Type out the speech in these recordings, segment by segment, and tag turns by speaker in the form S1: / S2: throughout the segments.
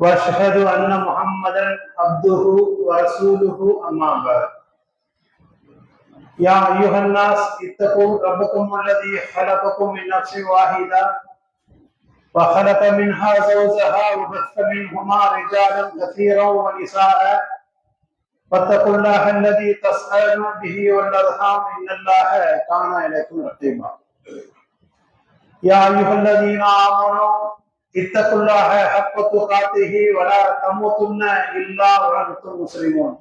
S1: وأشهد أن محمدا عبده ورسوله أما بعد. يا أيها الناس اتقوا ربكم الذي خلقكم من نفس واحدة وخلق منها زوجها وبث منهما رجالا كثيرا ونساء. واتقوا الله الذي تسألون به والأرحام إن الله كان اليكم رقيبا. يا أيها الذين آمنوا اتقوا الله حق تقاته ولا تموتن إلا وأنتم مسلمون.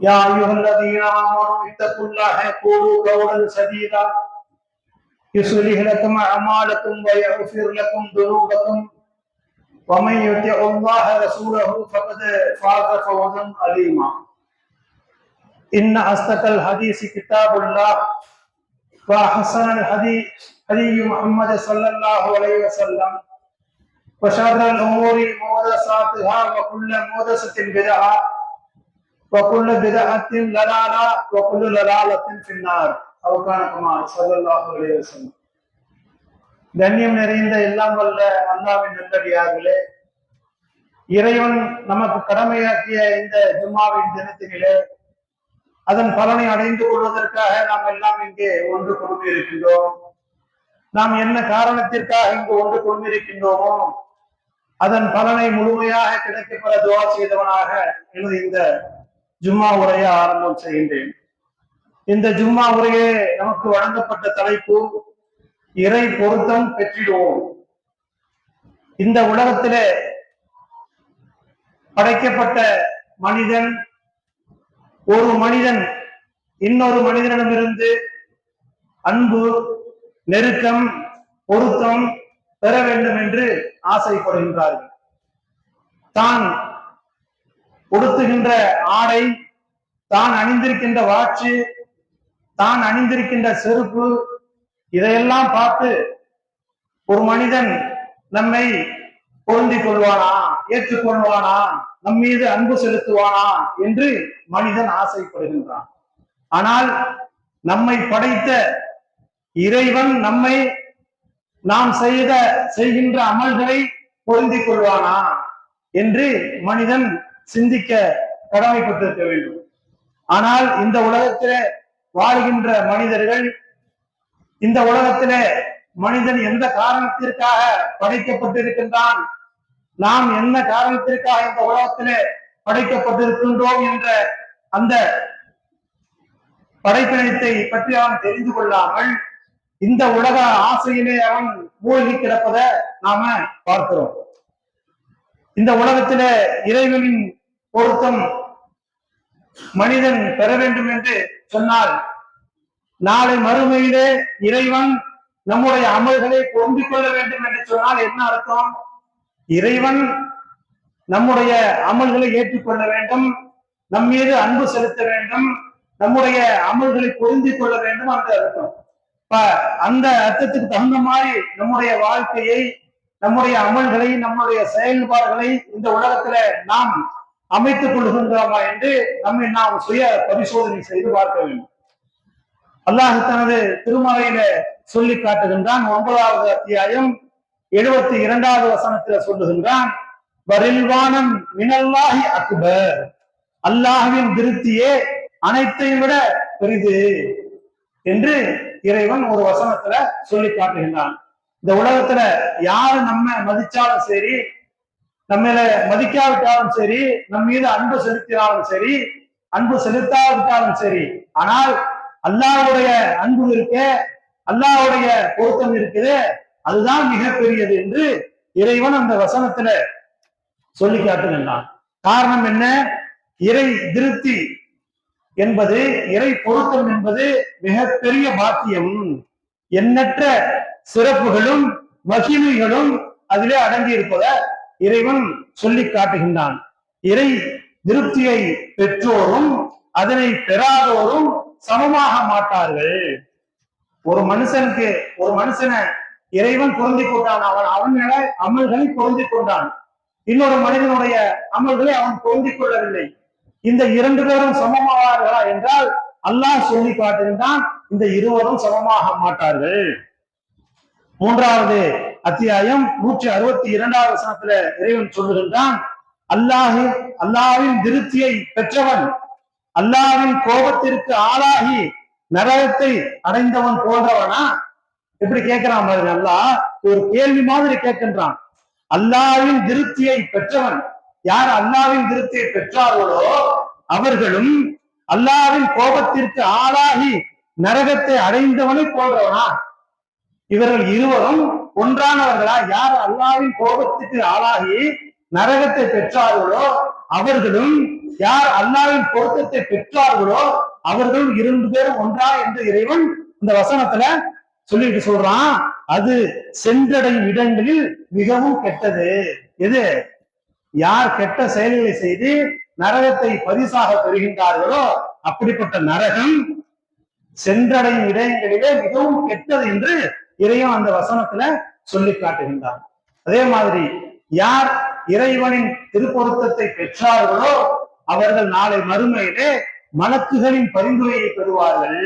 S1: يا أيها الذين آمنوا اتقوا الله قولوا قولا سديدا. يصلح لكم أعمالكم ويغفر لكم ذنوبكم. ومن يطع الله رسوله فقد فاز فوزا عظيما. إن أصدق الحديث كتاب الله وأحسن الحديث هدي محمد صلى الله عليه وسلم وشر الامور محدثاتها وكل محدثه بدعه وكل بدعه ضلاله وكل ضلاله في النار او كان كما صلى الله عليه وسلم கண்ணியம் நிறைந்த எல்லாம் வல்ல அல்லாவின் நல்லடியார்களே இறைவன் நமக்கு கடமையாக்கிய இந்த ஜும்மாவின் தினத்தினிலே அதன் பலனை அடைந்து கொள்வதற்காக நாம் எல்லாம் இங்கே ஒன்று கொண்டு இருக்கின்றோம் நாம் என்ன காரணத்திற்காக இங்கு ஒன்று கொண்டிருக்கின்றோமோ அதன் பலனை முழுமையாக கிடைக்கப்பெற துவா செய்தவனாக எனது இந்த ஜும்மா உரையை ஆரம்பம் செய்கின்றேன். இந்த ஜும்மா உரையே நமக்கு வழங்கப்பட்ட தலைப்பு இறை பொருத்தம் பெற்றிடுவோம். இந்த உலகத்திலே படைக்கப்பட்ட மனிதன் ஒரு மனிதன் இன்னொரு மனிதனிடமிருந்து அன்பு நெருக்கம் பொருத்தம் பெற வேண்டும் என்று ஆசைப்படுகின்றார்கள். தான் உடுத்துகின்ற ஆடை தான் அணிந்திருக்கின்ற வாட்சு தான் அணிந்திருக்கின்ற செருப்பு இதையெல்லாம் பார்த்து ஒரு மனிதன் நம்மை பொருந்திக் கொள்வானா ஏற்றுக்கொள்வானா நம் மீது அன்பு செலுத்துவானா என்று மனிதன் ஆசைப்படுகின்றான். ஆனால் நம்மை படைத்த இறைவன் நம்மை நாம் செய்த செய்கின்ற அமல்களை பொருந்திக் கொள்வானா என்று மனிதன் சிந்திக்க கடமைப்பட்டிருக்க வேண்டும். ஆனால் இந்த உலகத்திலே வாழ்கின்ற மனிதர்கள் இந்த உலகத்திலே மனிதன் எந்த காரணத்திற்காக படைக்கப்பட்டிருக்கின்றான் நாம் என்ன காரணத்திற்காக இந்த உலகத்திலே படைக்கப்பட்டிருக்கின்றோம் என்ற அந்த படைப்பினத்தை பற்றி அவன் தெரிந்து கொள்ளாமல் இந்த உலக ஆசையிலே அவன் மூழ்கி கிடப்பதை நாம பார்க்கிறோம். இந்த உலகத்திலே இறைவனின் பொருத்தம் மனிதன் பெற வேண்டும் என்று சொன்னால் நாளை மறுமையிலே இறைவன் நம்முடைய அமல்களை பொருந்திக் கொள்ள வேண்டும் என்று சொன்னால் என்ன அர்த்தம்? இறைவன் நம்முடைய அமல்களை ஏற்றுக்கொள்ள வேண்டும் நம் மீது அன்பு செலுத்த வேண்டும் நம்முடைய அமல்களை பொருந்திக் கொள்ள வேண்டும் அந்த அர்த்தம். அந்த அர்த்தத்துக்கு தகுந்த மாதிரி நம்முடைய வாழ்க்கையை நம்முடைய அமல்களை நம்முடைய செயல்பாடுகளை இந்த உலகத்துல நாம் அமைத்துக் கொள்கின்றோமா என்று நம்மை நாம் சுய பரிசோதனை செய்து பார்க்க வேண்டும். அல்லாஹ் தனது திருமலையில சொல்லி காட்டுகின்றான். ஒன்பதாவது அத்தியாயம் எழுபத்தி இரண்டாவது வசனத்துல சொல்லுகின்றான் வரில்வானம் மினல்லாஹி அக்பர். அல்லாஹ்வின் திருப்தியே அனைத்தையும் விட பெரிது என்று இறைவன் ஒரு வசனத்துல சொல்லி காட்டுகின்றான். இந்த உலகத்துல யாரு நம்ம மதிச்சாலும் சரி நம்ம மதிக்காவிட்டாலும் சரி நம் மீது அன்பு செலுத்தினாலும் சரி அன்பு செலுத்தாவிட்டாலும் சரி ஆனால் அல்லாவுடைய அன்பு இருக்கு அல்லாவுடைய பொருத்தம் இருக்குது அதுதான் மிகப்பெரியது என்று இறைவன் அந்த வசனத்துல சொல்லி காட்டுகின்றான். காரணம் என்ன? இறை திருப்தி என்பது இறை பொருத்தம் என்பது மிகப்பெரிய பாக்கியம். எண்ணற்ற சிறப்புகளும் மகிமைகளும் அதிலே அடங்கி இருப்பத இறைவன் சொல்லி காட்டுகின்றான். இறை திருப்தியை பெற்றோரும் அதனை பெறாதோரும் சமமாக மாட்டார்கள். ஒரு மனுஷனுக்கு ஒரு மனுஷனை இறைவன் பொருந்தி கொண்டான். அவன் அவன் அமல்களை பொருந்தி கொண்டான். இன்னொரு மனிதனுடைய அமல்களை அவன் பொருந்திக் கொள்ளவில்லை. இந்த இரண்டு பேரும் சமமாவார்களா என்றால் அல்லாஹ் சொல்லி காட்டுகின்றான் இந்த இருவரும் சமமாக மாட்டார்கள். மூன்றாவது அத்தியாயம் நூற்றி அறுபத்தி இரண்டாவது சனத்துல இறைவன் சொல்லுகின்றான் அல்லாஹி அல்லாவின் திருப்தியை பெற்றவன் அல்லாஹ்வின் கோபத்திற்கு ஆளாகி நரகத்தை அடைந்தவன் போன்றவனா? எப்படி கேட்கிறான் பாருங்க அல்லாஹ் ஒரு கேள்வி மாதிரி கேட்கின்றான். அல்லாவின் திருப்தியை பெற்றவன் யார் அல்லாவின் திருப்தியை பெற்றார்களோ அவர்களும் அல்லாவின் கோபத்திற்கு ஆளாகி நரகத்தை அடைந்தவனை போன்றவனா. இவர்கள் இருவரும் ஒன்றானவர்களா? யார் அல்லாவின் கோபத்துக்கு ஆளாகி நரகத்தை பெற்றார்களோ அவர்களும் யார் அல்லாவின் பொருத்தத்தை பெற்றார்களோ அவர்களும் இரண்டு பேரும் ஒன்றா என்று இறைவன் இந்த வசனத்துல சொல்லிட்டு சொல்றான். அது சென்றடையும் இடங்களில் மிகவும் கெட்டது. எது? யார் கெட்ட செயல்களை செய்து நரகத்தை பரிசாக பெறுகின்றார்களோ அப்படிப்பட்ட நரகம் சென்றடையும் இடங்களிலே மிகவும் கெட்டது என்று இறைவன் அந்த வசனத்துல சொல்லி காட்டுகின்றார் அதே மாதிரி யார் இறைவனின் திருப்பொருத்தத்தை பெற்றார்களோ அவர்கள் நாளை மறுமையிலே மலக்குகளின் பரிந்துரையை பெறுவார்கள்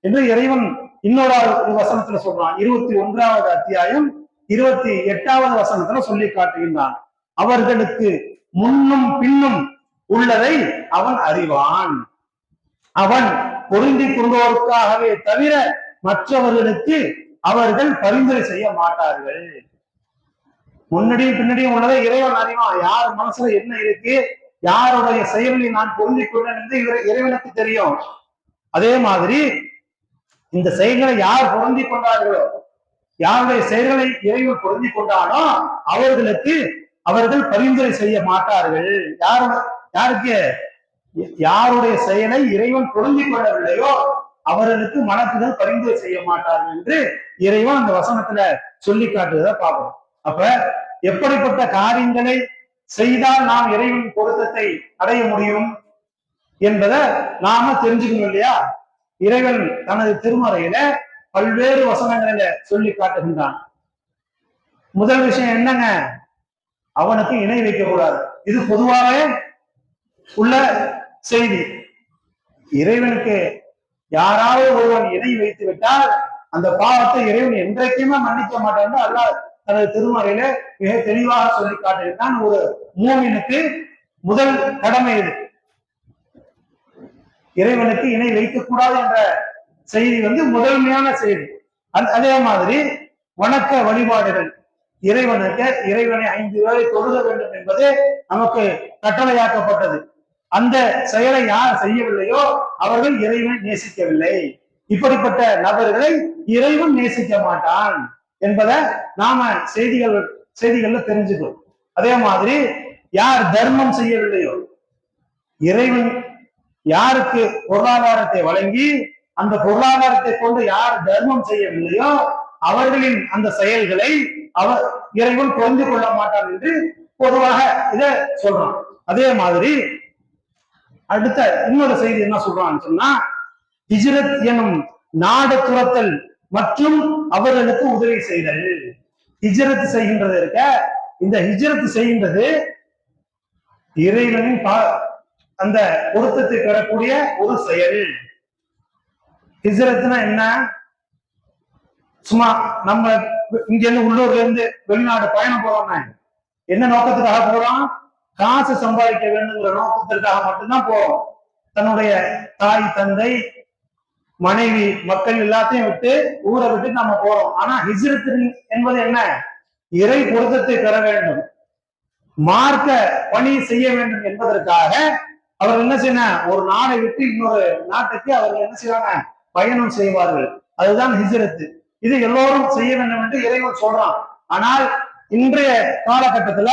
S1: என்று இறைவன் இன்னொரு வசனத்துல சொல்றான். இருபத்தி ஒன்றாவது அத்தியாயம் இருபத்தி எட்டாவது வசனத்துல சொல்லி காட்டுகின்றான். அவர்களுக்கு முன்னும் பின்னும் உள்ளதை அவன் அறிவான். அவன் பொருந்தி கொண்டோருக்காகவே தவிர மற்றவர்களுக்கு அவர்கள் பரிந்துரை செய்ய மாட்டார்கள். முன்னாடியும் பின்னாடியும் உள்ளதை இறைவன் அறிவான். யார் மனசுல என்ன இருக்கு? யாருடைய செயலை நான் பொருந்தி கொண்டேன் என்று இறைவனுக்கு தெரியும். அதே மாதிரி இந்த செயல்களை யார் பொருந்தி கொண்டார்களோ யாருடைய செயல்களை இறைவன் பொருந்தி கொண்டானோ அவர்களுக்கு அவர்கள் பரிந்துரை செய்ய மாட்டார்கள். யார் யாருக்கு? யாருடைய செயலை இறைவன் பொருந்தி கொள்ளவில்லையோ அவர்களுக்கு மனக்குகள் பரிந்துரை செய்ய மாட்டார்கள் என்று இறைவன் அந்த வசனத்துல சொல்லி காட்டுவதை பார்க்கணும் அப்ப எப்படிப்பட்ட காரியங்களை செய்தால் நாம் இறைவன் பொருத்தத்தை அடைய முடியும் என்பதை நாம தெரிஞ்சுக்கணும் இல்லையா? இறைவன் தனது திருமறையில பல்வேறு வசனங்களில சொல்லி காட்டுகின்றான். முதல் விஷயம் என்னங்க? அவனுக்கு இணை வைக்க கூடாது இது பொதுவாகவே உள்ள செய்தி. இறைவனுக்கு யாராவது ஒருவன் இணை வைத்து விட்டால் அந்த பாவத்தை இறைவன் என்றைக்குமே மன்னிக்க மாட்டான் அல்லாஹ் தனது திருமறையில மிக தெளிவாக சொல்லி காட்டியிருக்கான் ஒரு மூவினுக்கு முதல் கடமை இது. இறைவனுக்கு இணை வைக்கக்கூடாது என்ற செய்தி வந்து முதன்மையான செய்தி. அதே மாதிரி வணக்க வழிபாடுகள். இறைவனுக்கு இறைவனை ஐந்து வேளை தொழுக வேண்டும் என்பது நமக்கு கட்டளையாக்கப்பட்டது. அந்த செயலை யார் செய்யவில்லையோ அவர்கள் இறைவனை நேசிக்கவில்லை. இப்படிப்பட்ட நபர்களை இறைவன் நேசிக்க மாட்டான் என்பதை நாம செய்திகள் செய்திகள்ல தெரிஞ்சுக்கிறோம் அதே மாதிரி யார் தர்மம் செய்யவில்லையோ இறைவன் யாருக்கு பொருளாதாரத்தை வழங்கி அந்த பொருளாதாரத்தை கொண்டு யார் தர்மம் செய்யவில்லையோ அவர்களின் அந்த செயல்களை அவர் இறைவன் புரிந்து கொள்ள மாட்டார் என்று பொதுவாக இத சொல்றான். அதே மாதிரி அடுத்த இன்னொரு செய்தி என்ன சொல்றான்னு சொன்னா ஹிஜ்ரத் எனும் நாடு துரத்தல் மற்றும் அவர்களுக்கு உதவி செய்தல். ஹிஜ்ரத் செய்கின்றது இருக்க இந்த ஹிஜ்ரத் செய்கின்றது இறைவனின் பா- அந்த பொருத்தத்தை பெறக்கூடிய ஒரு செயல். ஹிஜ்ரத்னா என்ன? சும்மா நம்ம இங்க இருந்து உள்ளூர்ல இருந்து வெளிநாடு பயணம் போறோம்னா என்ன? நோக்கத்துக்காக போறோம்? காசு சம்பாதிக்க வேண்டுங்கிற நோக்கத்திற்காக மட்டும்தான் போறோம். தன்னுடைய தாய் தந்தை மனைவி மக்கள் எல்லாத்தையும் விட்டு ஊரை விட்டு நம்ம போறோம். ஆனா ஹிஜ்ரத் என்பது என்ன? இறை பொருத்தத்தை பெற வேண்டும். மார்க்க பணி செய்ய வேண்டும் என்பதற்காக அவர் என்ன செய்யணும்? ஒரு நாடை விட்டு இன்னொரு நாட்டுக்கு அவர்கள் என்ன செய்வாங்க? பயணம் செய்வார்கள். அதுதான் ஹிஜ்ரத் இது எல்லோரும் செய்ய வேண்டும் என்று இறைவன் சொல்றான். ஆனால் இன்றைய காலகட்டத்துல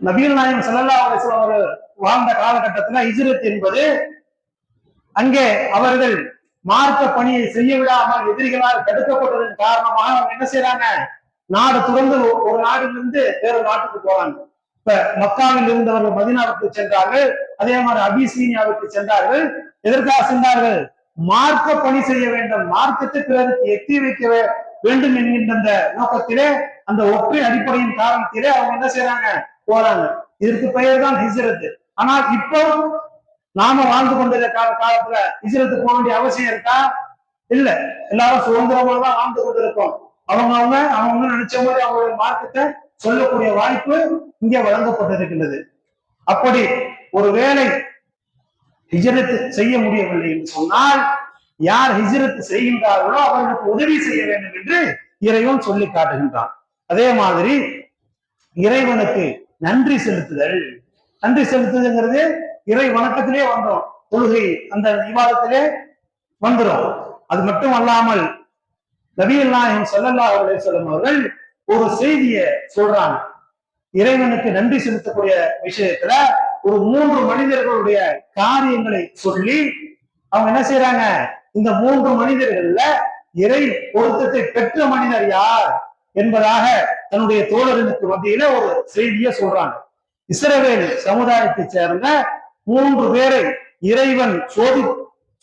S1: நபீல் நாயம் செல்லல்லா அவர் அவர்கள் வாழ்ந்த காலகட்டத்துல இஜரத் என்பது அங்கே அவர்கள் மார்க்க பணியை செய்ய விடாமல் எதிரிகளால் தடுக்கப்பட்டதன் காரணமாக அவங்க என்ன செய்யறாங்க நாடு துறந்து ஒரு நாடுல இருந்து நாட்டுக்கு போறாங்க. இப்ப மக்காவில் இருந்தவர்கள் மதினாவுக்கு சென்றார்கள் அதே மாதிரி அபிசீனியாவுக்கு சென்றார்கள். எதற்காக சென்றார்கள்? மார்க்க பணி செய்ய வேண்டும். மார்க்கத்தை பிறருக்கு எத்தி வைக்க வேண்டும் என்கின்ற அந்த நோக்கத்திலே அந்த ஒற்றை அடிப்படையின் காரணத்திலே அவங்க என்ன செய்யறாங்க போறாங்க. இதற்கு பெயர் தான் ஹிஜ்ரத் ஆனால் இப்போ நாம வாழ்ந்து கொண்டிருக்கிற கால காலத்துல ஹிஜ்ரத்து போக வேண்டிய அவசியம் இருக்கா? இல்ல. எல்லாரும் சுதந்திரமா தான் வாழ்ந்து கொண்டிருக்கோம். அவங்க அவங்க அவங்க நினைச்ச மாதிரி அவங்களுடைய மார்க்கத்தை சொல்லக்கூடிய வாய்ப்பு இங்கே வழங்கப்பட்டிருக்கின்றது. அப்படி ஒரு வேலை ஹிஜரத் செய்ய முடியவில்லை என்று சொன்னால் யார் ஹிஜரத் செய்கின்றார்களோ அவர்களுக்கு உதவி செய்ய வேண்டும் என்று இறைவன் சொல்லி காட்டுகின்றான். அதே மாதிரி இறைவனுக்கு நன்றி செலுத்துதல். நன்றி செலுத்துதுங்கிறது இறை வணக்கத்திலே வந்தோம். தொழுகை அந்த விவாதத்திலே வந்துடும் அது மட்டும் அல்லாமல் நபிகள் நாயகம் செல்லல்லா அலைஹி அவர்கள் ஒரு செய்தியை சொல்றாங்க. இறைவனுக்கு நன்றி செலுத்தக்கூடிய விஷயத்துல ஒரு மூன்று மனிதர்களுடைய காரியங்களை சொல்லி அவங்க என்ன செய்யறாங்க இந்த மூன்று மனிதர்கள்ல இறை பொருத்தத்தை பெற்ற மனிதர் யார் என்பதாக தன்னுடைய தோழர்களுக்கு மத்தியில ஒரு செய்தியை சொல்றாங்க. இஸ்ரவேல் சமுதாயத்தை சேர்ந்த மூன்று பேரை இறைவன் சோதி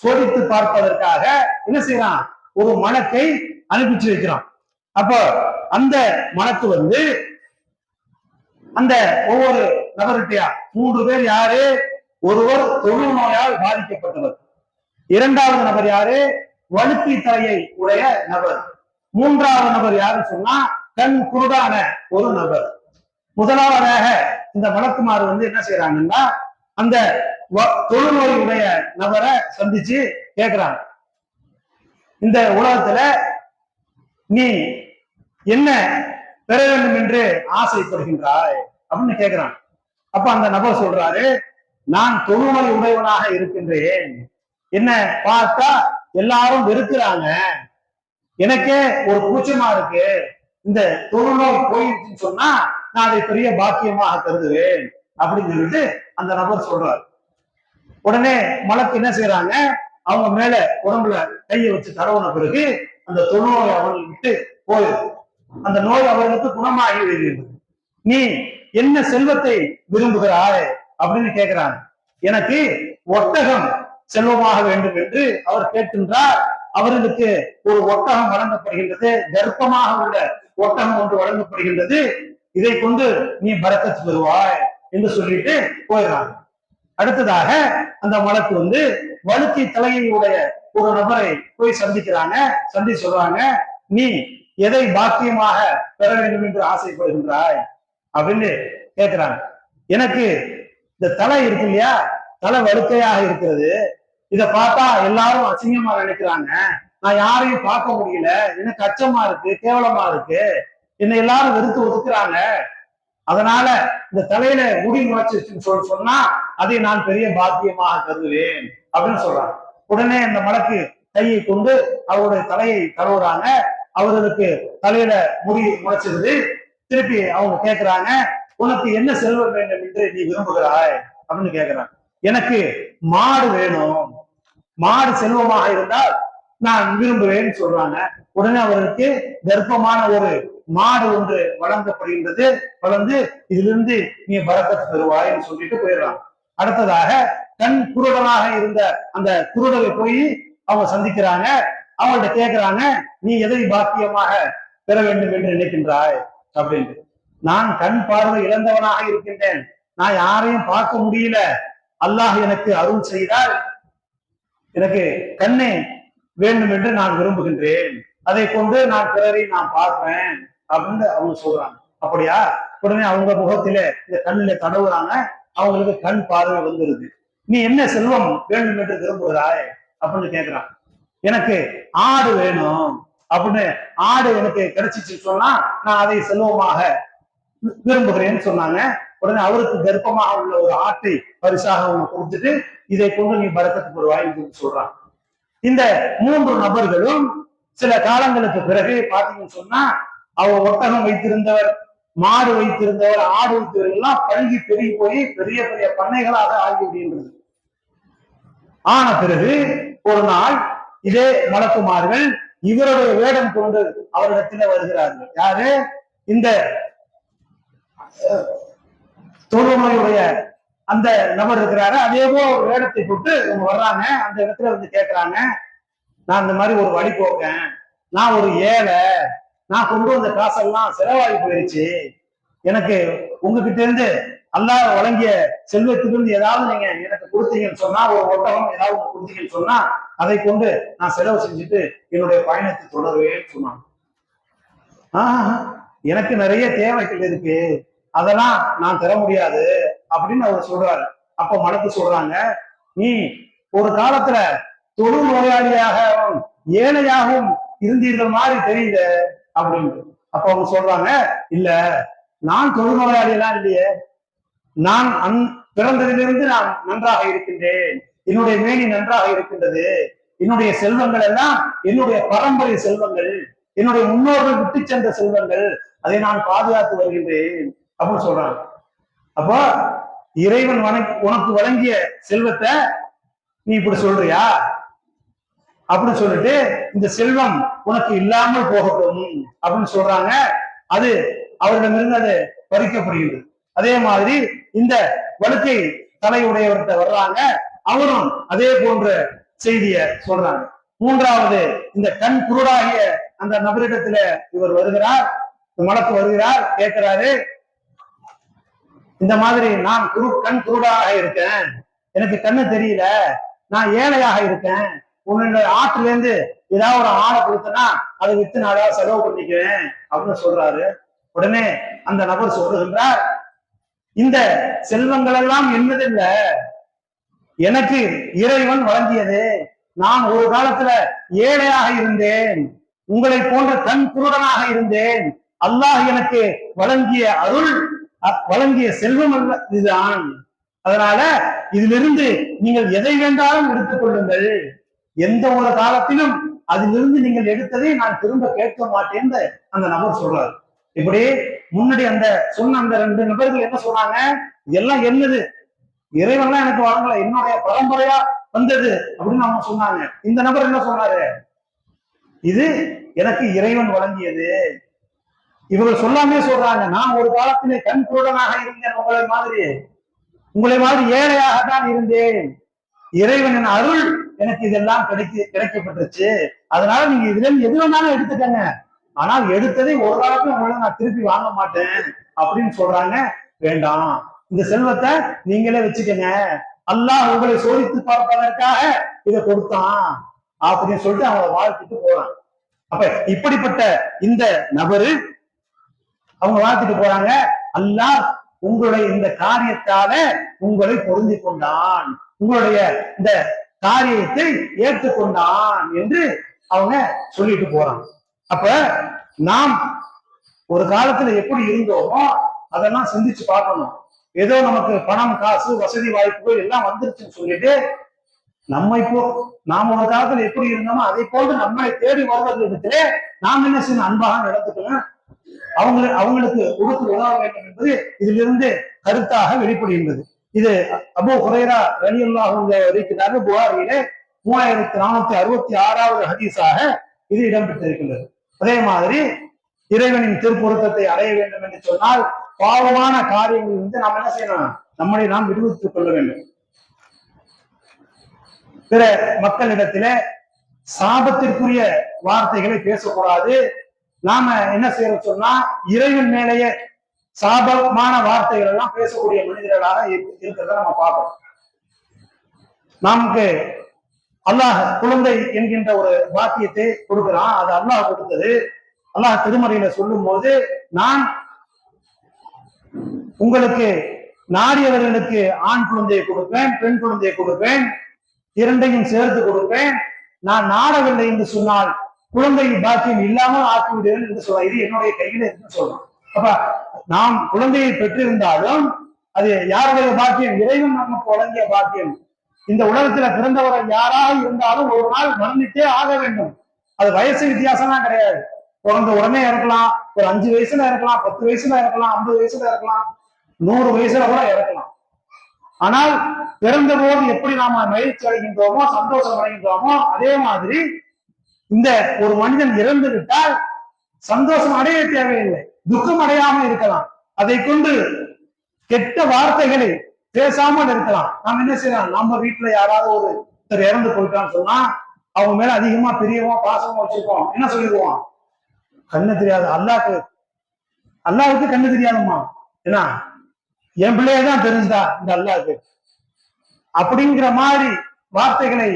S1: சோதித்து பார்ப்பதற்காக என்ன செய்யறான் ஒரு மனத்தை அனுப்பிச்சு வைக்கிறான். அப்போ அந்த மனத்து வந்து அந்த ஒவ்வொரு நபர்கிட்டயா மூன்று பேர் யாரு? ஒருவர் தொழு நோயால் பாதிக்கப்பட்டவர். இரண்டாவது நபர் யாரு? வழுக்கி தலையை உடைய நபர். மூன்றாவது நபர் யாருன்னு சொன்னா கண் குருடான ஒரு நபர். முதலாவதாக இந்த வழக்குமாறு வந்து என்ன செய்யறாங்கன்னா அந்த வ- தொழுநோய் உடைய நபரை சந்திச்சு கேக்குறாங்க. இந்த உலகத்துல நீ என்ன பெற வேண்டும் என்று ஆசைப்படுகின்றாய் அப்படின்னு கேக்குறான் அப்ப அந்த நபர் சொல்றாரு நான் தொழுநோய் உடையவனாக இருக்கின்றேன். என்ன பார்த்தா எல்லாரும் வெறுக்கிறாங்க. எனக்கே ஒரு கூச்சமா இருக்கு. இந்த தொழுநோய் போயிடுச்சுன்னு சொன்னா நான் அதை பெரிய பாக்கியமாக கருதுவேன். அப்படின்னு சொல்லிட்டு அந்த நபர் சொல்றாரு. உடனே மலக்கு என்ன செய்யறாங்க அவங்க மேல உடம்புல கையை வச்சு தடவுன பிறகு அந்த தொழுநோய் அவர்கள் விட்டு போயிடுது அந்த நோய் அவர்களுக்கு குணமாகி வருகிறது நீ என்ன செல்வத்தை விரும்புகிறாய் அப்படின்னு கேட்கிறாங்க எனக்கு ஒட்டகம் செல்வமாக வேண்டும் என்று அவர் கேட்கின்றார். அவர்களுக்கு ஒரு ஒட்டகம் வழங்கப்படுகின்றது. கர்ப்பமாக உள்ள ஒட்டகம் ஒன்று வழங்கப்படுகின்றது. இதை கொண்டு நீ பரக்கத்து பெறுவாய் என்று சொல்லிட்டு போயிடுறாங்க. அடுத்ததாக அந்த மலக்கு வந்து வழுக்கை தலையுடைய ஒரு நபரை போய் சந்திக்கிறாங்க. சந்தி சொல்றாங்க நீ எதை பாக்கியமாக பெற வேண்டும் என்று ஆசைப்படுகின்றாய்? அப்படின்னு கேட்கிறாங்க எனக்கு இந்த தலை இருக்கு இல்லையா? தலை வலுக்கையாக இருக்கிறது. இத பார்த்தா எல்லாரும் அசிங்கமா நினைக்கிறாங்க. நான் யாரையும் பார்க்க முடியல. எனக்கு அச்சமா இருக்கு கேவலமா இருக்கு. என்னை எல்லாரும் வெறுத்து ஒதுக்குறாங்க. அதனால இந்த தலையில முடி முளைச்சிருச்சுன்னு சொல்லி சொன்னா அதை நான் பெரிய பாத்தியமாக கருதுவேன் அப்படின்னு சொல்றாங்க. உடனே இந்த மலக்கு கையை கொண்டு அவருடைய தலையை தழுவுறாங்க அவர்களுக்கு தலையில முடி முளைச்சிருது. திருப்பி அவங்க கேட்கிறாங்க உனக்கு என்ன செல்வம் வேண்டும் என்று நீ விரும்புகிறாய்? அப்படின்னு கேட்கிறாங்க எனக்கு மாடு வேணும். மாடு செல்வமாக இருந்தால் நான் விரும்புவேன்னு சொல்றாங்க. உடனே அவருக்கு கர்ப்பமான ஒரு மாடு ஒன்று வழங்கப்படுகின்றது. வளர்ந்து இதிலிருந்து நீ பரக்கத்து பெறுவாய்ன்னு சொல்லிட்டு போயிடுறாங்க. அடுத்ததாக கண் குருடனாக இருந்த அந்த குருடரை போய் அவங்க சந்திக்கிறாங்க. அவங்கள்ட்ட கேட்கிறாங்க நீ எதை பாக்கியமாக பெற வேண்டும் என்று நினைக்கின்றாய்? அப்படின்னு நான் கண் பார்வை இழந்தவனாக இருக்கின்றேன். நான் யாரையும் பார்க்க முடியல. அல்லாஹ் எனக்கு அருள் செய்தால் எனக்கு கண்ணே வேண்டும் என்று நான் விரும்புகின்றேன். அதை கொண்டு நான் பிறரை நான் பார்ப்பேன் அப்படின்னு அவங்க சொல்றாங்க. அப்படியா? உடனே அவங்க முகத்தில இந்த கண்ணில தடவுறாங்க. அவங்களுக்கு கண் பார்வை வந்துருது. நீ என்ன செல்வம் வேண்டும் என்று விரும்புகிறாய் அப்படின்னு கேக்குறான் எனக்கு ஆடு வேணும். அப்படின்னு ஆடு எனக்கு கிடைச்சிச்சு சொன்னா நான் அதை செல்வமாக விரும்புகிறேன்னு சொன்னாங்க. உடனே அவருக்கு கர்ப்பமாக உள்ள ஒரு ஆட்டை பரிசாக அவங்க கொடுத்துட்டு இதை கொண்டு நீ பறக்கத்து பெறுவாய்ன்னு சொல்றான் இந்த மூன்று நபர்களும் சில காலங்களுக்கு பிறகு பாத்தீங்கன்னு சொன்னா அவர் ஒட்டகம் வைத்திருந்தவர் மாடு வைத்திருந்தவர் ஆடு வைத்திருந்தவர் எல்லாம் பழுகி பெருகி போய் பெரிய பெரிய பண்ணைகளாக ஆகி விடுகின்றது ஆன பிறகு ஒரு நாள் இதே மலக்குமார்கள் இவருடைய வேடம் கொண்டு அவரிடத்துல வருகிறார்கள். யாரு? இந்த தோழமையுடைய அந்த நபர் இருக்கிறாரு. அதே ஒரு வேடத்தை போட்டு இவங்க வர்றாங்க. அந்த இடத்துல வந்து கேட்கறாங்க நான் இந்த மாதிரி ஒரு வழி போக்கேன் நான் ஒரு ஏழை. நான் கொண்டு வந்த காசெல்லாம் செலவாகி போயிருச்சு. எனக்கு உங்ககிட்ட இருந்து அல்லாஹ் வழங்கிய செல்வத்திலிருந்து ஏதாவது நீங்க எனக்கு கொடுத்தீங்கன்னு சொன்னா ஒரு ஒட்டகம் ஏதாவது கொடுத்தீங்கன்னு சொன்னா அதை கொண்டு நான் செலவு செஞ்சுட்டு என்னுடைய பயணத்தை தொடருவேன்னு சொன்னாங்க. ஆஹ் எனக்கு நிறைய தேவைகள் இருக்கு. அதெல்லாம் நான் தர முடியாது அப்படின்னு அவர் சொல்றாரு. அப்ப மனத்து சொல்றாங்க நீ ஒரு காலத்துல தொழு நோயாளியாகவும் ஏழையாகவும் இருந்தீர்கள் மாதிரி தெரியல அப்படின்னு. அப்ப அவங்க சொல்றாங்க இல்ல நான் தொழு நோயாளி எல்லாம் இல்லையே. நான் அந் பிறந்ததிலிருந்து நான் நன்றாக இருக்கின்றேன். என்னுடைய மேனி நன்றாக இருக்கின்றது. என்னுடைய செல்வங்கள் எல்லாம் என்னுடைய பரம்பரை செல்வங்கள். என்னுடைய முன்னோர்கள் விட்டு சென்ற செல்வங்கள். அதை நான் பாதுகாத்து வருகின்றேன். அப்படின்னு சொல்றாங்க. அப்போ இறைவன் வணங்கி உனக்கு வழங்கிய செல்வத்தை நீ இப்படி சொல்றியா? அப்படின்னு சொல்லிட்டு இந்த செல்வம் உனக்கு இல்லாமல் போகட்டும். அப்படின்னு சொல்றாங்க. அது அவரிடமிருந்து அது பறிக்கப்படுகிறது அதே மாதிரி இந்த வழுக்கை தலையுடையவர்கிட்ட வர்றாங்க. அவரும் அதே போன்ற செய்திய சொல்றாங்க. மூன்றாவது இந்த கண் குருடாகிய அந்த நபரிடத்துல இவர் வருகிறார். மலக்கு வருகிறார். கேட்கிறாரு. இந்த மாதிரி நான் குரு கண் குருடாக இருக்கேன். எனக்கு கண்ணு தெரியல. நான் ஏழையாக இருக்கேன். உன்னுடைய ஆற்றுல இருந்து ஏதாவது ஒரு ஆடை கொடுத்தனா அதை வித்து நான் ஏதாவது செலவு பண்ணிக்குவேன் அப்படின்னு சொல்றாரு. உடனே அந்த நபர் சொல்லுகின்றார். இந்த செல்வங்கள் எல்லாம் என்னதில்ல? எனக்கு இறைவன் வழங்கியது. நான் ஒரு காலத்துல ஏழையாக இருந்தேன். உங்களை போன்ற கண் குருடனாக இருந்தேன். அல்லாஹ் எனக்கு வழங்கிய அருள் அ- வழங்கிய செல்வம் அல்ல இதுதான். அதனால இதிலிருந்து நீங்கள் எதை வேண்டாலும் எடுத்துக் கொள்ளுங்கள். எந்த ஒரு காலத்திலும் அதிலிருந்து நீங்கள் எடுத்ததை நான் திரும்ப கேட்க மாட்டேன் அந்த நபர் சொல்றாரு. இப்படி முன்னாடி அந்த சொன்ன அந்த ரெண்டு நபர்கள் என்ன சொன்னாங்க? இதெல்லாம் என்னது? இறைவன்லாம் எனக்கு வழங்கல என்னுடைய பரம்பரையா வந்தது அப்படின்னு அவங்க சொன்னாங்க. இந்த நபர் என்ன சொன்னாரு? இது எனக்கு இறைவன் வழங்கியது. இவர்கள் சொல்லாமே சொல்றாங்க நான் ஒரு காலத்திலே கண் குருடனாக இருந்தேன் உங்களை மாதிரி. உங்களை மாதிரி ஏழையாக தான் இருந்தேன். இறைவனின் அருள் எனக்கு இதெல்லாம் கிடைக்க கிடைக்கப்பட்டுருச்சு. அதனால நீங்க இதுல எது வேணாலும் எடுத்துக்கங்க. ஆனால் எடுத்ததை ஒரு காலத்துல உங்களை நான் திருப்பி வாங்க மாட்டேன் அப்படின்னு சொல்றாங்க. வேண்டாம். இந்த செல்வத்தை நீங்களே வச்சுக்கங்க. அல்லாஹ் உங்களை சோதித்து பார்ப்பதற்காக இதை கொடுத்தான் அப்படின்னு சொல்லிட்டு அவங்கள வாழ்த்துட்டு போறாங்க. அப்ப இப்படிப்பட்ட இந்த நபரு அவங்க வாழ்த்துட்டு போறாங்க. அல்லாஹ் உங்களுடைய இந்த காரியத்தால உங்களை பொருந்தி கொண்டான். உங்களுடைய இந்த காரியத்தை ஏற்றுக்கொண்டான் என்று அவங்க சொல்லிட்டு போறாங்க. அப்ப நாம் ஒரு காலத்துல எப்படி இருந்தோமோ அதெல்லாம் சிந்திச்சு பார்க்கணும். ஏதோ நமக்கு பணம் காசு வசதி வாய்ப்புகள் எல்லாம் வந்துருச்சுன்னு சொல்லிட்டு நம்ம இப்போ நாம ஒரு காலத்துல எப்படி இருந்தோமோ அதை போன்று நம்மை தேடி வருவதற்கு நாம் என்ன செய்யணும்? அன்பாக நடந்துக்கலாம் அவங்க அவங்களுக்கு கொடுத்து உதவ வேண்டும் என்பது இதிலிருந்து கருத்தாக வெளிப்படுகின்றது. இது அபு ஹுரைரா ரலியல்லாஹு அன்ஹு அறிவிக்கிறார்கள் புகாரியிலே மூவாயிரத்தி நானூத்தி அறுபத்தி ஆறாவது ஹதீஸாக இது இடம்பெற்றிருக்கின்றது. அதே மாதிரி இறைவனின் திருப்பொருத்தத்தை அடைய வேண்டும் என்று சொன்னால் பாவமான காரியங்கள் வந்து நாம் என்ன செய்யணும் நம்மளை நாம் விடுவித்துக் கொள்ள வேண்டும். பிற மக்களிடத்திலே சாபத்திற்குரிய வார்த்தைகளை பேசக்கூடாது. நாம என்ன செய்யறோம் சொன்னா இறைவன் மேலேயே சாபமான வார்த்தைகள் எல்லாம் பேசக்கூடிய மனிதர்களாக இருக்கிறத நம்ம பார்க்கிறோம் நமக்கு அல்லாஹ் குழந்தை என்கின்ற ஒரு பாக்கியத்தை கொடுக்கிறான். அது அல்லாஹ் கொடுத்தது. அல்லாஹ் திருமறையில சொல்லும் போது நான் உங்களுக்கு நாடியவர்களுக்கு ஆண் குழந்தையை கொடுப்பேன் பெண் குழந்தையை கொடுப்பேன் இரண்டையும் சேர்த்து கொடுப்பேன். நான் நாடவில்லை என்று சொன்னால் குழந்தை பாக்கியம் இல்லாமல் ஆக்கிவிடுவேன் என்று சொல்ல இது என்னுடைய கையில இருக்குன்னு சொல்றோம் அப்ப நாம் குழந்தையை பெற்றிருந்தாலும் அது யாருடைய பாக்கியம்? இறைவன் நமக்கு வழங்கிய பாக்கியம். இந்த உலகத்துல பிறந்தவர்கள் யாராக இருந்தாலும் ஒரு நாள் மறந்துட்டே ஆக வேண்டும். அது வயசு வித்தியாசம்லாம் கிடையாது. பிறந்த உடனே இறக்கலாம். ஒரு அஞ்சு வயசுல இறக்கலாம். பத்து வயசுல இறக்கலாம். ஐம்பது வயசுல இறக்கலாம். நூறு வயசுல கூட இறக்கலாம். ஆனால் பிறந்த போது எப்படி நாம மகிழ்ச்சி அடைகின்றோமோ சந்தோஷம் அடைகின்றோமோ அதே மாதிரி இந்த ஒரு மனிதன் இறந்து விட்டால் சந்தோஷம் அடைய தேவையில்லை. துக்கம் அடையாம இருக்கலாம். அதை கொண்டு கெட்ட வார்த்தைகளை பேசாம இருக்கலாம் நாம என்ன செய்யலாம்? நம்ம வீட்டுல யாராவது ஒருத்தர் இறந்து போயிட்டான்னு சொன்னா அவங்க மேல அதிகமா பிரியமா பாசமா வச்சிருக்கோம் என்ன சொல்லிடுவோம்? கண்ணு தெரியாது. அல்லாக்கு அல்லாவுக்கு கண்ணு தெரியாதும்மா. என்ன என் பிள்ளையதான் தெரிஞ்சுதா இந்த அல்லாவுக்கு அப்படிங்கிற மாதிரி வார்த்தைகளை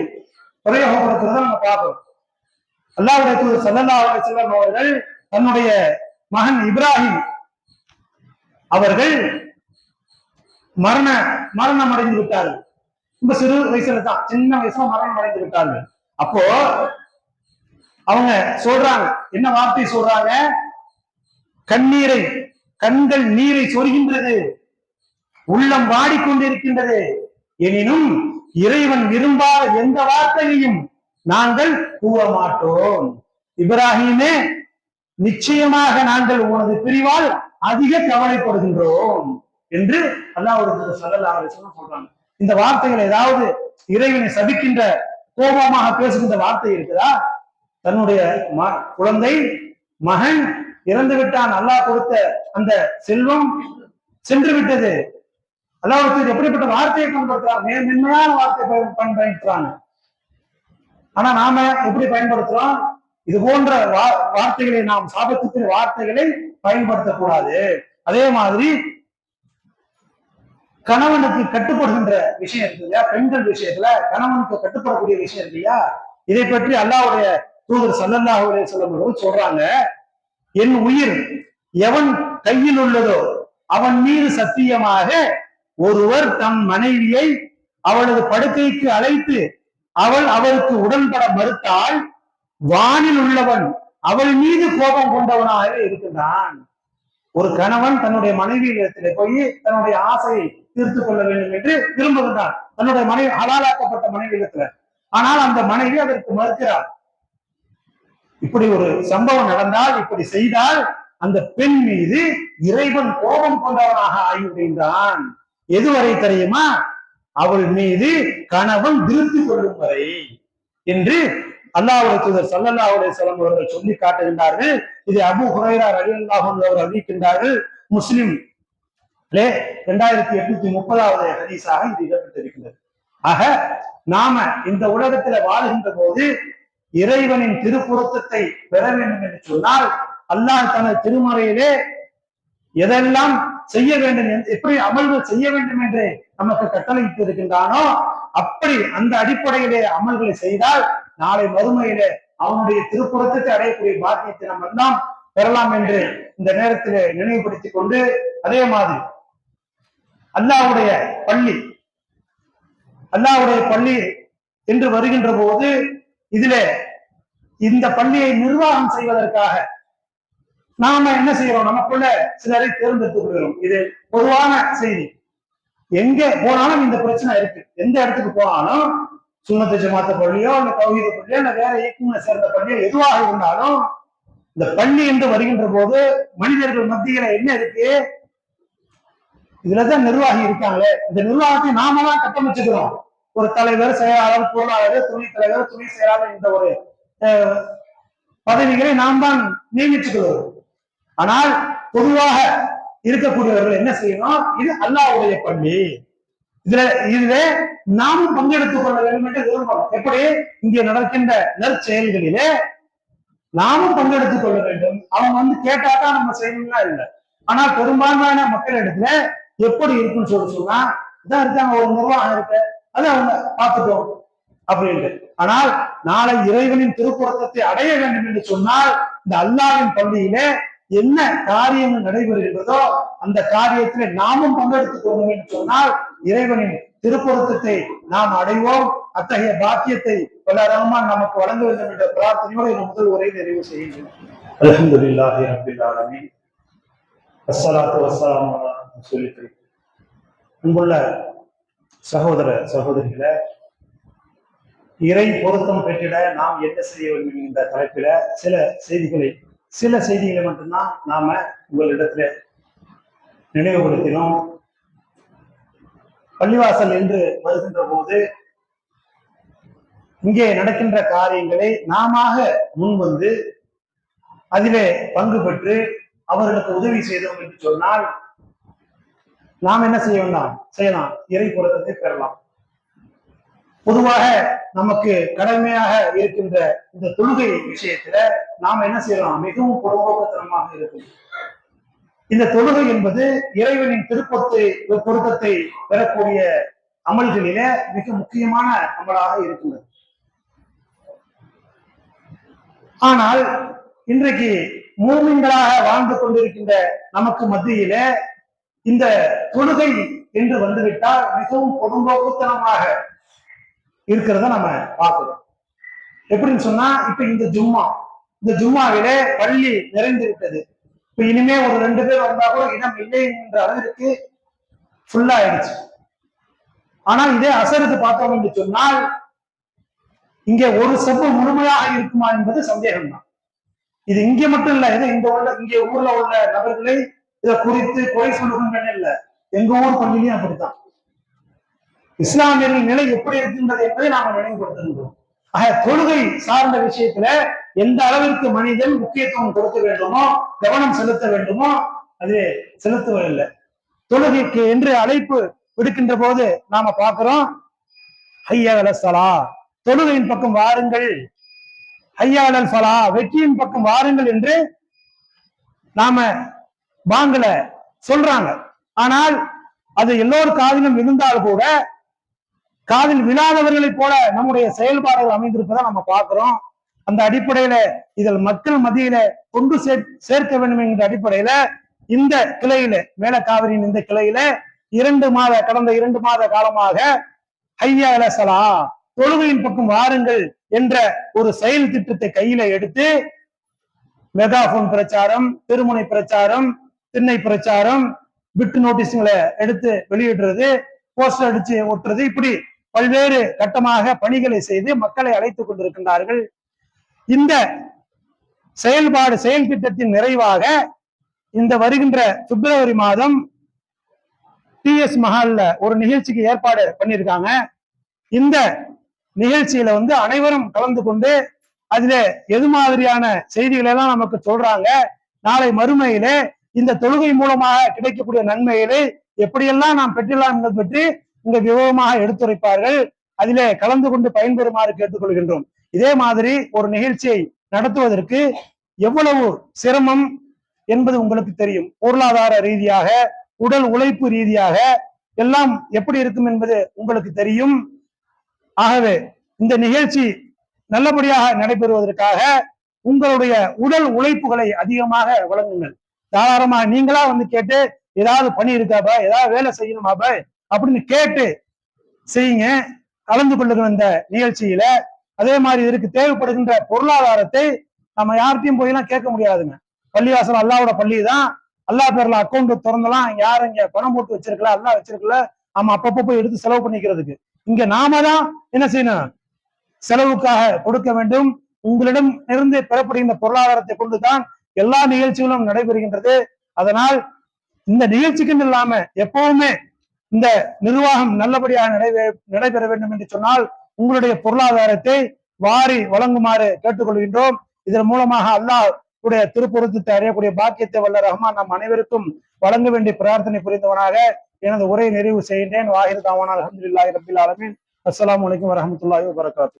S1: பிரயோகப்படுத்துறத நம்ம பார்க்கிறோம் அல்லாவுடைய தூதர் சல்லல்லா அலைஹி அவர்கள் தன்னுடைய மகன் இப்ராஹிம் அவர்கள் மரண மரணம் அடைந்து விட்டார்கள். ரொம்ப சிறு வயசுல தான் சின்ன வயசுல மரணம் அடைந்து விட்டார்கள். அப்போ அவங்க சொல்றாங்க என்ன வார்த்தை சொல்றாங்க? கண்ணீரை கண்கள் நீரை சொருகின்றது. உள்ளம் வாடிக்கொண்டிருக்கின்றது. எனினும் இறைவன் விரும்பாத எந்த வார்த்தையையும் நாங்கள் கூற மாட்டோம் இப்ராஹிமே நிச்சயமாக நாங்கள் உனது பிரிவால் அதிக கவலைப்படுகின்றோம் என்று அல்லாஹ் ஒரு அலைஹி சொல்றாங்க. இந்த வார்த்தைகள் ஏதாவது இறைவனை சபிக்கின்ற கோபமாக பேசுகின்ற வார்த்தை இருக்குதா? தன்னுடைய குழந்தை மகன் இறந்து விட்டான் அல்லாஹ் கொடுத்த அந்த செல்வம் சென்று விட்டது. அல்லாஹ் எப்படிப்பட்ட வார்த்தையை பயன்படுத்துறாங்க மே- மென்மையான வார்த்தை பயன்படுத்துறாங்க. ஆனா நாம எப்படி பயன்படுத்துறோம்? இது போன்ற வா- வார்த்தைகளை நாம் சாபத்துக்கு வார்த்தைகளை பயன்படுத்தக்கூடாது. அதே மாதிரி கணவனுக்கு கட்டுப்படுகின்ற விஷயம் இருக்கு இல்லையா? பெண்கள் விஷயத்துல கணவனுக்கு கட்டுப்படக்கூடிய விஷயம் இருக்கு இல்லையா? இதை பற்றி அல்லாவுடைய தூதர் ஸல்லல்லாஹு சொல்லப்படுவது சொல்றாங்க. என் உயிர் எவன் கையில் உள்ளதோ அவன் மீது சத்தியமாக ஒருவர் தம் மனைவியை அவளது படுக்கைக்கு அழைத்து அவள் அவருக்கு உடன்பட மறுத்தால் வானில் உள்ளவன் அவள் மீது கோபம் கொண்டவனாக இருக்கின்றான். ஒரு கணவன் தன்னுடைய மனைவியிடத்திலே போய் தன்னுடைய ஆசையை தீர்த்து கொள்ள வேண்டும் என்று விரும்புகின்றார். தன்னுடைய மனைவி ஹலாலாக்கப்பட்ட மனைவியிடத்துல ஆனால் அந்த மனைவி அதற்கு மறுக்கிறார் இப்படி ஒரு சம்பவம் நடந்தால் இப்படி செய்தால் அந்த பெண் மீது இறைவன் கோபம் கொண்டவனாக ஆகிவிடுகின்றான். எதுவரை தெரியுமா? அவள் மீது கணவன் திருப்தி கொள்ளும் வரை என்று அல்லாவுடைய தூதர் ஸல்லல்லாஹு அலைஹி அவர்கள் சொல்லி காட்டுகின்றார்கள். இதை அபு ஹுரைரா ரலியல்லாஹு அன்ஹு அவர் அறிவிக்கின்றார்கள். முஸ்லிம் இரண்டாயிரத்தி எட்நூத்தி முப்பதாவது ஹதீஸாக இது இடம்பெற்றிருக்கிறது. ஆக நாம இந்த உலகத்துல வாழ்கின்ற போது இறைவனின் திருப்புறத்தத்தை பெற வேண்டும் என்று சொன்னால் அல்லாஹ் தனது திருமறையிலே எதெல்லாம் செய்ய வேண்டும் என்று- எப்படி அமல்கள் செய்ய வேண்டும் என்று நமக்கு கட்டளையிட்டு இருக்கின்றானோ அப்படி அந்த அடிப்படையிலே அமல்களை செய்தால் நாளை மறுமையிலே அவனுடைய திருப்புறத்தை அடையக்கூடிய பாக்கியத்தை நம்ம எல்லாம் பெறலாம் என்று இந்த நேரத்திலே நினைவுபடுத்திக் கொண்டு அதே மாதிரி அல்லாஹ்வுடைய பள்ளி அல்லாஹ்வுடைய பள்ளி என்று வருகின்ற போது இதிலே இந்த பள்ளியை நிர்வாகம் செய்வதற்காக நாம என்ன செய்யறோம்? நமக்குள்ள சிலரை தேர்ந்தெடுத்துக் கொள்கிறோம். இது பொதுவான செய்தி. எங்க போனாலும் இந்த பிரச்சனை இருக்கு. எந்த இடத்துக்கு போனாலும் சுண்ணத்து ஜமாத்த பள்ளியோ இல்ல தௌஹீத பள்ளியோ இல்ல வேற இயக்கங்களை சேர்ந்த பள்ளியோ எதுவாக இருந்தாலும் இந்த பள்ளி என்று வருகின்ற போது மனிதர்கள் மத்தியில என்ன இருக்கு? இதுலதான் நிர்வாகி இருக்காங்களே. இந்த நிர்வாகத்தை நாம தான் கட்டமைச்சுக்கிறோம். ஒரு தலைவர் செயலாளர் பொருளாளர் துணை தலைவர் துணை செயலாளர் இந்த ஒரு அஹ், பதவிகளை நாம் தான் நியமிச்சுக்கிறோம். ஆனால் பொதுவாக இருக்கக்கூடியவர்கள் என்ன செய்யணும்? இது அல்லாவுடைய பள்ளி. இதுல இதுல நாமும் பங்கெடுத்துக் கொள்ள வேண்டும் என்று விரும்பணும் எப்படி? இங்கே நடக்கின்ற நற்செயல்களிலே நாமும் பங்கெடுத்துக் கொள்ள வேண்டும். அவங்க வந்து கேட்டாதான் நம்ம செய்யணும்னா இல்லை. ஆனால் பெரும்பான்மையான மக்களிடத்துல எப்படி இருக்குன்னு சொல்லி சொன்னா இதான் இருக்காங்க ஒரு நிர்வாகம் இருக்கு. அது அவங்க பார்த்துட்டோம் அப்படின்ட்டு. ஆனால் நாளை இறைவனின் திருப்புறத்தை அடைய வேண்டும் என்று சொன்னால் இந்த அல்லாவின் பள்ளியிலே என்ன காரியங்கள் நடைபெறுகின்றதோ அந்த காரியத்திலே நாமும் பங்கெடுத்துக் கொள்ளும் என்று சொன்னால் இறைவனின் திருப்பொருத்தத்தை நாம் அடைவோம். அத்தகைய பாக்கியத்தை வல்ல ரஹ்மான் நமக்கு வழங்க வேண்டும் என்ற பிரார்த்தனையோடு என் முதல் உரை நிறைவு செய்கின்றேன். அலமதுல்லாஹி அப்துல்லாலமி அஸ்ஸலாத்து சொல்லிக்கிறேன் ரசூலில் சகோதர சகோதரிகளே இறை பொருத்தம் பெற்றிட நாம் என்ன செய்ய வேண்டும் என்ற தலைப்பில சில செய்திகளை சில செய்திகளை மட்டும்தான் நாம உங்களிடத்துல நினைவுபடுத்தினோம். பள்ளிவாசல் என்று வருகின்ற போது இங்கே நடக்கின்ற காரியங்களை நாம முன்வந்து அதிலே பங்கு பெற்று அவர்களுக்கு உதவி செய்தோம் என்று சொன்னால் நாம் என்ன செய்ய வேண்டாம் செய்யலாம். இறை பொருத்தத்தை பெறலாம். பொதுவாக நமக்கு கடமையாக இருக்கின்ற இந்த தொழுகை விஷயத்துல நாம் என்ன செய்யலாம்? மிகவும் புறம்போக்கத்தனமாக இருக்கும். இந்த தொழுகை என்பது இறைவனின் திருப்பத்தை பொருத்தத்தை பெறக்கூடிய அமல்களிலே மிக முக்கியமான அமலாக இருக்கின்றது. ஆனால் இன்றைக்கு மூமின்களாக வாழ்ந்து கொண்டிருக்கின்ற நமக்கு மத்தியில இந்த தொழுகை என்று வந்துவிட்டால் மிகவும் கொடுங்கோக்குத்தனமாக இருக்கிறத நம்ம பார்க்கிறோம் எப்படின்னு சொன்னா இப்ப இந்த ஜும்மா இந்த ஜும்மாவிலே பள்ளி நிறைந்து விட்டது. இப்ப இனிமே ஒரு ரெண்டு பேர் வந்தா கூட இடம் இல்லை என்ற அளவிற்கு ஃபுல்லா ஆயிடுச்சு. ஆனா இதே அசருக்கு பார்த்தோம் என்று சொன்னால் இங்கே ஒரு செப்பு முழுமையாக இருக்குமா என்பது சந்தேகம் தான் இது இங்க மட்டும் இல்ல இது இந்த உள்ள இங்கே ஊர்ல உள்ள நபர்களை இதை குறித்து குறை சொல்லுகின்றன இல்ல. எங்க ஊர் பள்ளியிலையும் அப்படித்தான். இஸ்லாமியர்கள் நிலை எப்படி இருக்கின்றது என்பதை நாம நினைவுபடுத்துகின்றோம். ஆக தொழுகை சார்ந்த விஷயத்துல எந்த அளவிற்கு மனிதன் முக்கியத்துவம் கொடுக்க வேண்டுமோ கவனம் செலுத்த வேண்டுமோ அது செலுத்துவதில்லை தொழுகைக்கு என்று அழைப்பு விடுக்கின்ற போது நாம பார்க்கிறோம் ஐயா சலா தொழுகையின் பக்கம் வாருங்கள். ஹையாளல் சலா வெற்றியின் பக்கம் வாருங்கள் என்று நாம வாங்கல சொல்றாங்க. ஆனால் அது எல்லோரும் காதிலும் விழுந்தால் கூட காதில் விழாதவர்களைப் போல நம்முடைய செயல்பாடுகள் அமைந்திருப்பதை நம்ம பார்க்கிறோம். அந்த அடிப்படையில இதில் மக்கள் மத்தியில கொண்டு சேர்க்க வேண்டும் என்கிற அடிப்படையில இந்த கிளையில மேல காவிரியின் இந்த கிளையில இரண்டு மாத கடந்த இரண்டு மாத காலமாக ஐயா சலா தொழுகையின் பக்கம் வாருங்கள் என்ற ஒரு செயல் திட்டத்தை கையில எடுத்து மெகாபோன் பிரச்சாரம் திருமுனை பிரச்சாரம் திண்ணை பிரச்சாரம் பிட்டு நோட்டீஸ்களை எடுத்து வெளியிடுறது போஸ்டர் அடிச்சு ஒட்டுறது இப்படி பல்வேறு கட்டமாக பணிகளை செய்து மக்களை அழைத்துக் கொண்டிருக்கின்றார்கள். இந்த செயல்பாடு செயல் திட்டத்தின் நிறைவாக இந்த வருகின்ற பிப்ரவரி மாதம் டி எஸ் மஹால்ல ஒரு நிகழ்ச்சிக்கு ஏற்பாடு பண்ணியிருக்காங்க. இந்த நிகழ்ச்சியில வந்து அனைவரும் கலந்து கொண்டு அதுல எது மாதிரியான செய்திகளை எல்லாம் நமக்கு சொல்றாங்க நாளை மறுமையிலே இந்த தொழுகை மூலமாக கிடைக்கக்கூடிய நன்மைகளை எப்படியெல்லாம் நாம் பெற்றலாம் என்பது பற்றி இங்க விவரமாக எடுத்துரைப்பார்கள். அதிலே கலந்து கொண்டு பயன்பெறுமாறு கேட்டுக்கொள்கின்றோம். இதே மாதிரி ஒரு நிகழ்ச்சியை நடத்துவதற்கு எவ்வளவு சிரமம் என்பது உங்களுக்கு தெரியும். பொருளாதார ரீதியாக உடல் உழைப்பு ரீதியாக எல்லாம் எப்படி இருக்கும் என்பது உங்களுக்கு தெரியும். ஆகவே இந்த நிகழ்ச்சி நல்லபடியாக நடைபெறுவதற்காக உங்களுடைய உடல் உழைப்புகளை அதிகமாக வழங்குங்கள். தாராளமா நீங்களா வந்து கேட்டு ஏதாவது பண்ணி இருக்காப்பா? ஏதாவது வேலை செய்யணுமாப்பா? அப்படின்னு கேட்டு செய்யுங்க. கலந்து கொள்ளுகிற இந்த நிகழ்ச்சியில. அதே மாதிரி இதற்கு தேவைப்படுகின்ற பொருளாதாரத்தை நம்ம யார்கிட்டையும் போயெல்லாம் கேட்க முடியாதுங்க. பள்ளிவாசல் அல்லாவோட பள்ளி தான். அல்லா பேர்ல அக்கௌண்ட் திறந்தலாம் யாரும் இங்க பணம் போட்டு வச்சிருக்கல அல்லா வச்சிருக்கல. நம்ம அப்பப்போ போய் எடுத்து செலவு பண்ணிக்கிறதுக்கு. இங்க நாம தான் என்ன செய்யணும்? செலவுக்காக கொடுக்க வேண்டும். உங்களிடம் இருந்து பெறப்படுகின்ற பொருளாதாரத்தை கொண்டுதான் எல்லா நிகழ்ச்சிகளும் நடைபெறுகின்றது. அதனால் இந்த நிகழ்ச்சிக்குன்னு இல்லாம எப்பவுமே இந்த நிர்வாகம் நல்லபடியாக நடைபெற நடைபெற வேண்டும் என்று சொன்னால் உங்களுடைய பொருளாதாரத்தை வாரி வழங்குமாறு கேட்டுக்கொள்கின்றோம். இதன் மூலமாக அல்லாஹ் உடைய திருப்பொருத்தத்தை அறியக்கூடிய பாக்கியத்தை வல்ல ரஹ்மான் நம் அனைவருக்கும் வழங்க வேண்டிய பிரார்த்தனை புரிந்தவனாக எனது உரையை நிறைவு செய்கின்றேன். வாஹிர் தாவான அலமதுல்லாஹி ரபில் ஆலமின். அஸ்லாம் வலைக்கம் வரமத்துல்லாஹி வரகாத்து